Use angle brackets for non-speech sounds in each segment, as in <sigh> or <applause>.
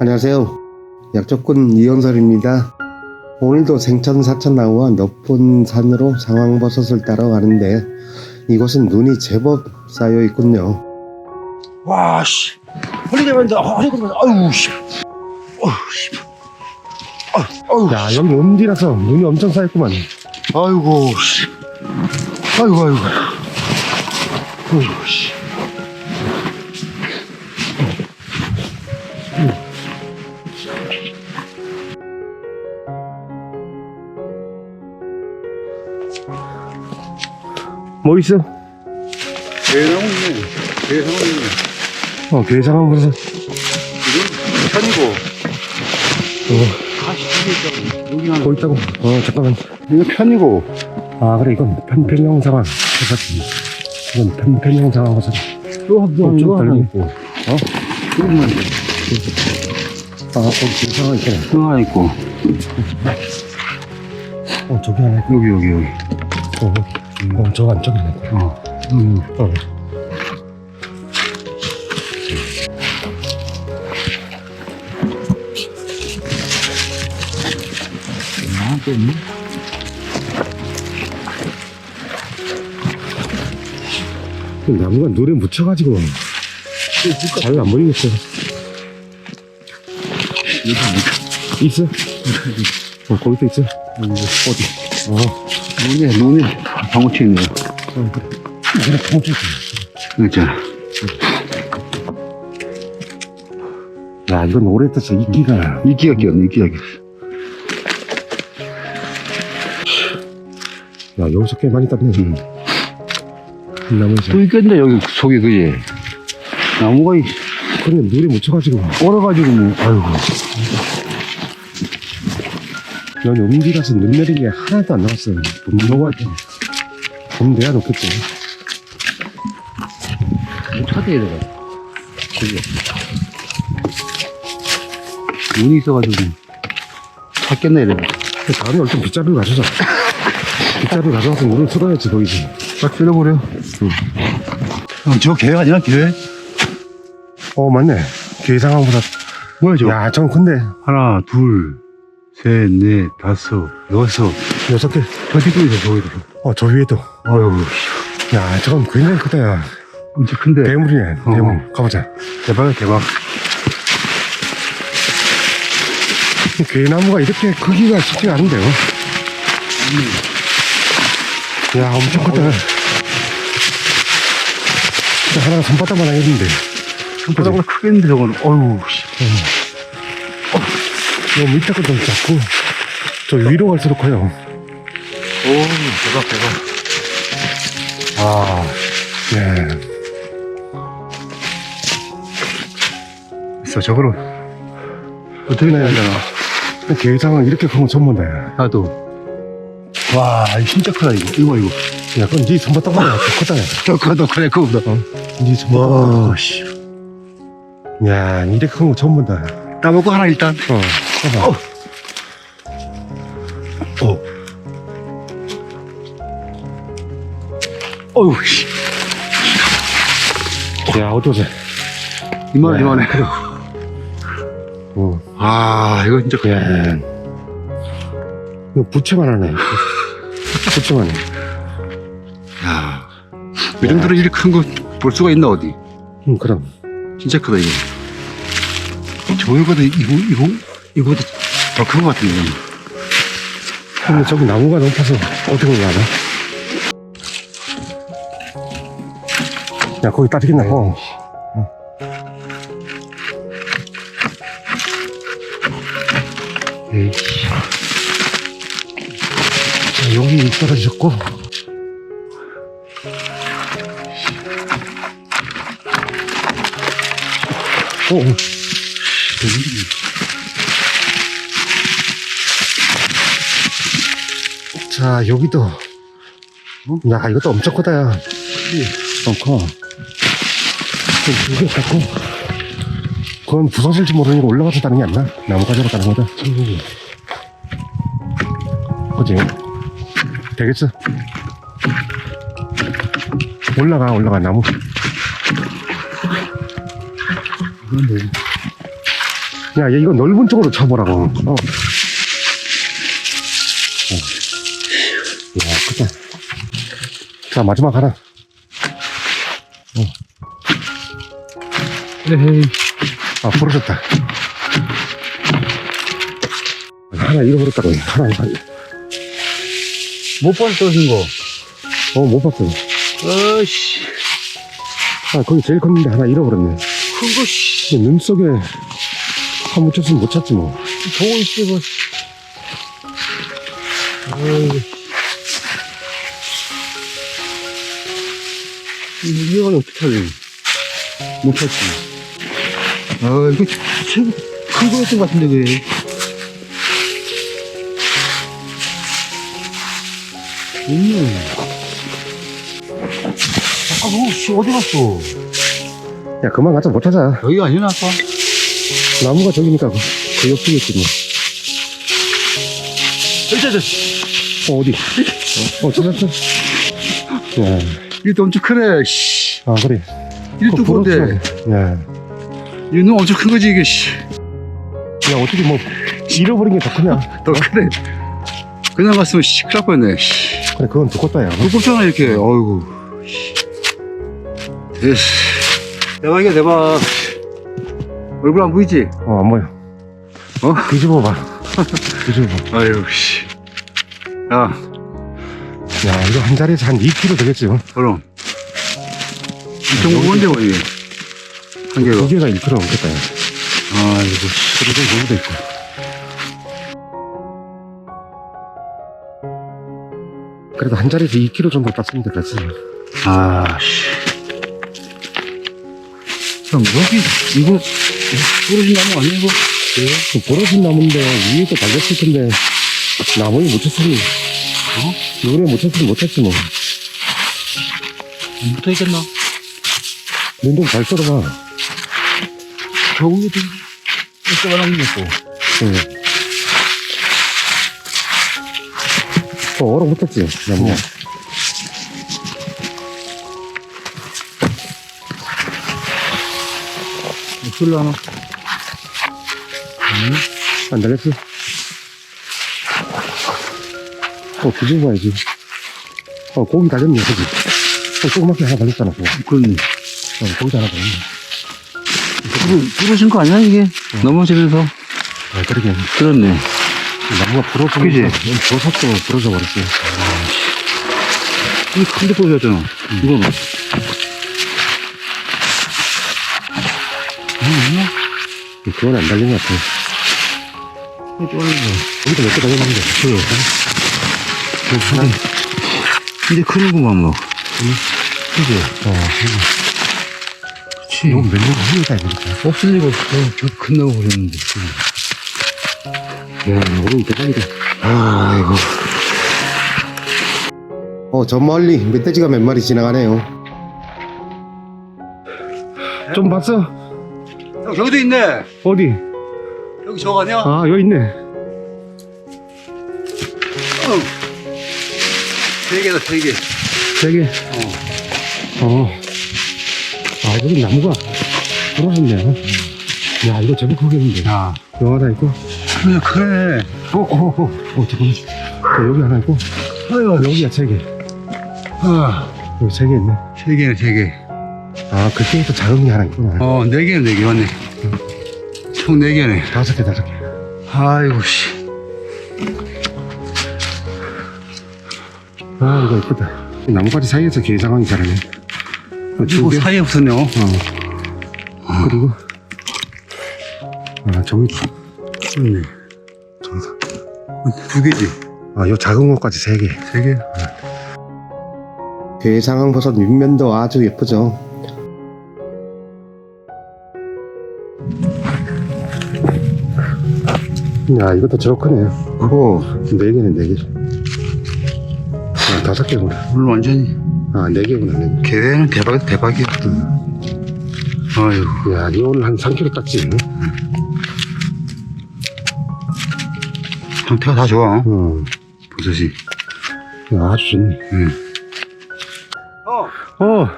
안녕하세요. 약조꾼 이영설입니다. 오늘도 생천 사천 나무와 높은 산으로 상황버섯을 따러 가는데 이곳은 눈이 제법 쌓여 있군요. 와, 씨. 허리가 만다. 허리가 만다. 아유, 씨. 어휴, 씨. 아유, 아유, 야 여기 음지라서 눈이 엄청 쌓였구만. 아이고, 씨. 아이고, 아이고. 아이고, 씨. 있어? 대나무 있네. 대나무 있네. 어 괴상황버섯. 이건 편이고. 어 다시 두개 있다고. 여기 하나. 거기 있다고. 어 잠깐만. 이거 편이고. 아 그래 이건 편편형 상황. 이건 편편형 상황버섯. 또 한, 좀또 하나 다르네. 있고. 어? 조금만. 아 거기 괴상황 있잖아. 또 하나 있고. 어 저기 하나 있고. 여기, 여기, 여기. 어, 어 저거 안쪽에 있네. 어. 음. 어. 그 나무가 눈에 묻혀가지고 잘 안 보이겠어. 여기 있어? 어, 거기도 있어. 어디? 어, 눈에, 눈에 방울치 있네요. 통째. 여기 있잖아. 야, 이건 오래 떠서 이끼가. 이끼가 끼었네, 이끼가 끼었어. 야, 여기서 꽤 많이 땄네. 음. 이 나무에서. 또 있겠네, 여기 속에, 그지? 나무가 이- 그래, 눈에 묻혀가지고. 얼어가지고, 뭐, 아이고. 넌 음지라서 눈 내린 게 하나도 안 나왔어. 분노가 좀 내야 놓겠지. 차대에 들어가. 그지? 눈이 있어가지고, 찾겠네, 이래. 그 다음에 얼른 빗자루를 가져자. 빗자루를 가져와서 물을 틀어야지, 보이지. 딱 쓸어버려. 형, 저 계획 아니야, 계획? 어, 맞네. 계상황보다. 뭐야, 저? 야, 전 근데 하나, 둘, 셋, 넷, 다섯, 여섯. 여섯 개. 저 뒤쪽에 있어, 저기도. 어, 저 위에도. 아유, 야, 저건 굉장히 크다, 야. 엄청 큰데. 대물이네, 어. 대물. 가보자. 대박이야, 대박. 괴나무가 이렇게 크기가 쉽지가 않은데요. 야, 엄청 크다. 진짜 하나가 손바닥만 하겠는데. 손바닥보다 크겠는데, 저건. 어휴, 씨. 요 밑에 것도 작고, 저 위로 갈수록 커요. 오, 대박, 대박. 아, 예. 있어, 저거를. 어떻게 네. 해야 되나? 계상은 이렇게 크면 처음 본다. 야, 나도. 와, 진짜 크다, 이거. 이거, 이거. 야 그건 네 손바닥만 해. 더 크다, 야. <laughs> 더 커, 더 크네, 그거보다. 어. 네 손바닥만. 와, 씨. 야, 이렇게 큰 거 처음 본다. 따먹고 하나 일단. 어, 봐봐. 어. 어휴, 씨. 야, 어떠세? 이만해, 야. 이만해. 어. 아, 이거 진짜. 야. 이거 부채만 하네. 부채만 해. 야. 이 정도로 이렇게 큰 거 볼 수가 있나, 어디? 응, 그럼. 진짜 크다, 이거. 저거보다, 이거, 이거, 이거보다 더 큰 것 같은데. 근데 저기 나무가 높아서 어떻게 올라가나? 야, 거기 따르겠나? 어. 에이씨. 자, 여기 떨어지셨고. 오, 오. 자, 여기도. 야, 이것도 엄청 크다, 야. 어, 커. 두개 깎고. 그건 부서질지 모르니까 올라가서 따는 게 안 나. 나무 가지고 따는 거다. 그지? 되겠어? 올라가, 올라가, 나무. 이건 뭐. 야, 얘 이거 넓은 쪽으로 쳐보라고. 어. 어. 야, 크다. 자, 마지막 하나. 에헤이. 아, 부러졌다. 하나 잃어버렸다고. 하나, 하나. 못 봤어, 떨어진 거. 어, 못 봤어. 어이씨. 아, 거기 제일 컸는데 하나 잃어버렸네. 큰 거, 씨. 눈 속에 한 묻혔으면 못 찾지 뭐. 보고 있지, 뭐. 어이. 이걸 어떻게 하지? 못 찾지. 아, 이거 최고 큰 거였던 것 같은데, 그게. 없네. 아까 너, 씨, 어디 갔어? 야, 그만 가자. 못 찾아. 여기가 아니나, 아까? 나무가 저기니까 그, 그 옆이겠지 뭐. 저기, 저기. 어, 어디? 어, 어 찾았어? 야, 이것도 엄청 크네, 씨. 아, 그래. 이거 그거 두꺼운데. 야, 이거 엄청 큰 거지, 이게, 씨. 야, 어떻게 뭐, 잃어버린 게 더 크냐? <laughs> 더 크네. 그냥 갔으면 씨, 큰일 날 뻔했네, 씨. 그래, 그건 두껍다, 야. 두껍잖아, 이렇게. 어이구. 씨. 대박이야, 대박. 얼굴 안 보이지? 어, 안 보여. 어? 뒤집어봐. <laughs> 뒤집어봐. 아유, 씨. 야, 야, 이거 한 자리에서 한 2kg 되겠지, 뭐. 그럼. 엄청 무거운데, 뭐, 이게. 한 개가. 두 개가 1kg 넘겠다, 야. 아이고, 씨. 그래도 여기도 있고. 그래도 한 자리에서 2kg 정도 땄으면 됐지. 아, 씨. 형, 여기, 이거, 부러진 나무 아니야, 이거? 그 부러진 나무인데 위에도 달렸을 텐데 나무에 묻혔으니 어? 요래 묻혔으면 못했지 뭐 붙어 있겠나? 눈좀 잘 썰어봐 저 위에도, 조그만한 게 있고. 응. 어, 얼어 붙었지 나무가 어. 술을 하나? 안 달렸어? 어 뒤집어 봐야지 어 고기 달렸네 고기 어 조그맣게 하나 달렸잖아 그거. 그건, 어, 고기도 하나 달렸네 부러진 거 아니야, 이게? 넘어지면서. 아 그러게 그렇네. 나무가 부러져 그지? 버섯도 부러져 버렸어 이게 큰데 부러졌잖아. 이거는. 아니야? 그건 안 달린 것 같아 이거. 여기도 몇개 달렸는데 그래. 근데, 근데 크는구만, 뭐. 그지? 어 그치. 이거 몇 년을 흘리다 보니까 없을 리가 없어. 저큰 나무 버렸는데. 야, 오늘 대박이다. 아이고. 어, 저 멀리 멧돼지가 몇 마리 지나가네요. 좀 봤어? 형, 저기도 있네. 어디? 여기 저거 아니야? 아, 여기 있네. 어. 세 개다, 세 개. 세 개. 어. 아, 여기 나무가 부러졌네. 야, 이거 제법 크겠는데. 야. 여기 하나 있고. 그래, 그래. 어, 어, 어. 어, 잠깐만. 자, 여기 하나 있고. 아유, 여기가 세 개. 아, 여기 세 개 있네. 세 개네, 세 개. 아, 그때부터 작은 게 하나 있구나. 어, 네 개네, 네 개, 맞네. 총 네 개네. 다섯 개, 다섯 개. 아이고, 씨. 아, 이거 이쁘다. 나무가지 사이에서 개장하기 잘하네. 어, 두 이거 개. 사이에 붙었네요. 어. 그리고 아 저기. 저기서 두 개지. 아 요 작은 것까지 세 개. 세 개? 괴상황버섯 윗면도 아주 예쁘죠. 야 이것도 저 크네. 오, 네 개네 네 개. 아 다섯 개구나. 오늘 완전히. 아 네 개구나 네 계획은 대박, 대박이야. 아유, 개. 야, 니 오늘 한 3kg 땄지? 상태가 다 좋아. 응. 버섯이. 야, 아주 좋네. 응. 어, 어,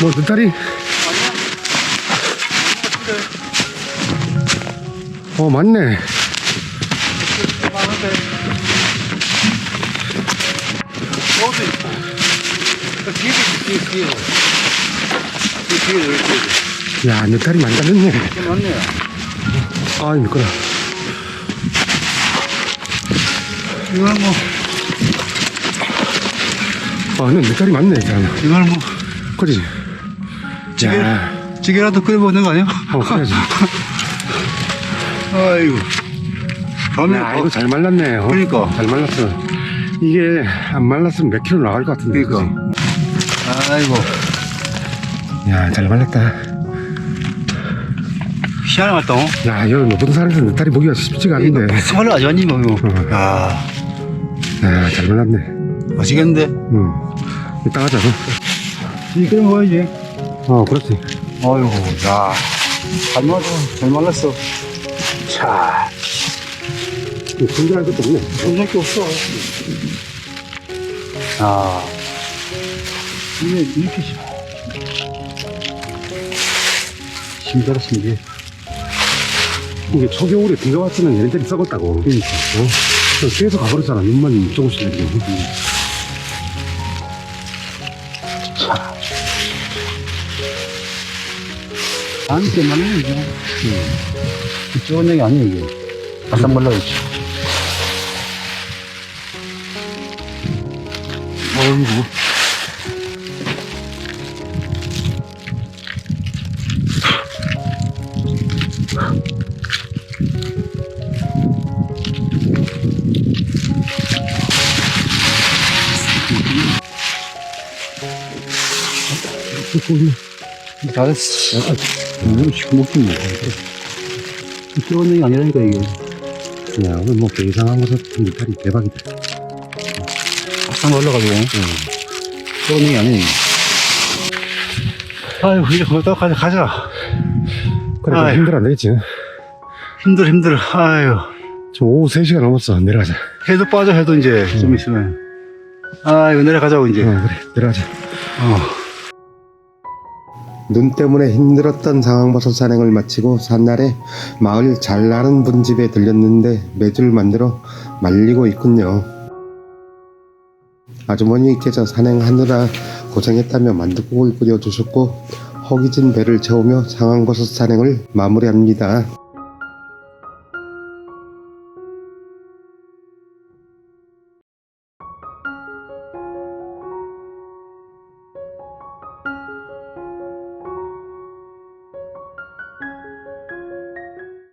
뭐 느타리? 어 맞네 많은데. 여기도 있고. 그 뒤에도 있고, 뒤에, 뒤에. 뒤에, 뒤에, 뒤에. 야 느타리 많이 달렸네 이게 맞네. 아 미끄러 이거는 뭐, 아 근데 느타리 많네 자 이거는 뭐, 그지? 찌개, 야, 찌개라도 끓여 먹는 거 아니야? 어 그래야지 <laughs> 아이고. 다음에, 야 어, 이거 잘 말랐네 어? 그러니까. 잘 말랐어 이게 안 말랐으면 몇 킬로 나갈 것 같은데 그러니까. 아이고. 야 잘 말랐다 희한해 맞다, 어? 야 여기 높은 산에서 느타리 보기가 쉽지가 않은데 정말로 아주 아니, 뭐. 어. 야 야 잘 말랐네 맛있겠는데? 응 이따 가자 이 끓여 먹어야지. 어 그렇지 아이고, 야. 잘 말랐어. 잘 말랐어. 자, 분갈할 것도 없네 손잡게 없어. 아. 이게 이렇게 심- 힘들었으면 이게. 이게 초겨울에 비가 왔으면 얘네들이 썩었다고 그러니까 어? 계속 가버렸잖아 눈만 조금씩 내리고 안 때문에 이게. 이쪽은 얘기 아니야, 이게. 바싹 말라있지. 어이구. 잘 했어. 너무 시커멓겠네. 이쪽은 얘기 아니라니까, 이게. 야 오늘 뭐 이상한 곳에 느타리 대박이다 바싹 말라가지고. 그런 얘기 이게. 아유, 이제 거기다 가자, 가자. 그래 좀 아이. 힘들어 안 되겠지 힘들어, 힘들어. 아유. 지금 오후 3시간 넘었어 내려가자 해도 빠져, 해도 이제 좀 있으면. 아이고, 내려가자고, 이제. 어 그래 내려가자 어. 눈 때문에 힘들었던 상황버섯 산행을 마치고 산날에 마을 잘 나는 분 집에 들렸는데 매줄 만들어 말리고 있군요. 아주머니께서 산행하느라 고생했다며 만둣국을 끓여주셨고 허기진 배를 채우며 상황버섯 산행을 마무리합니다.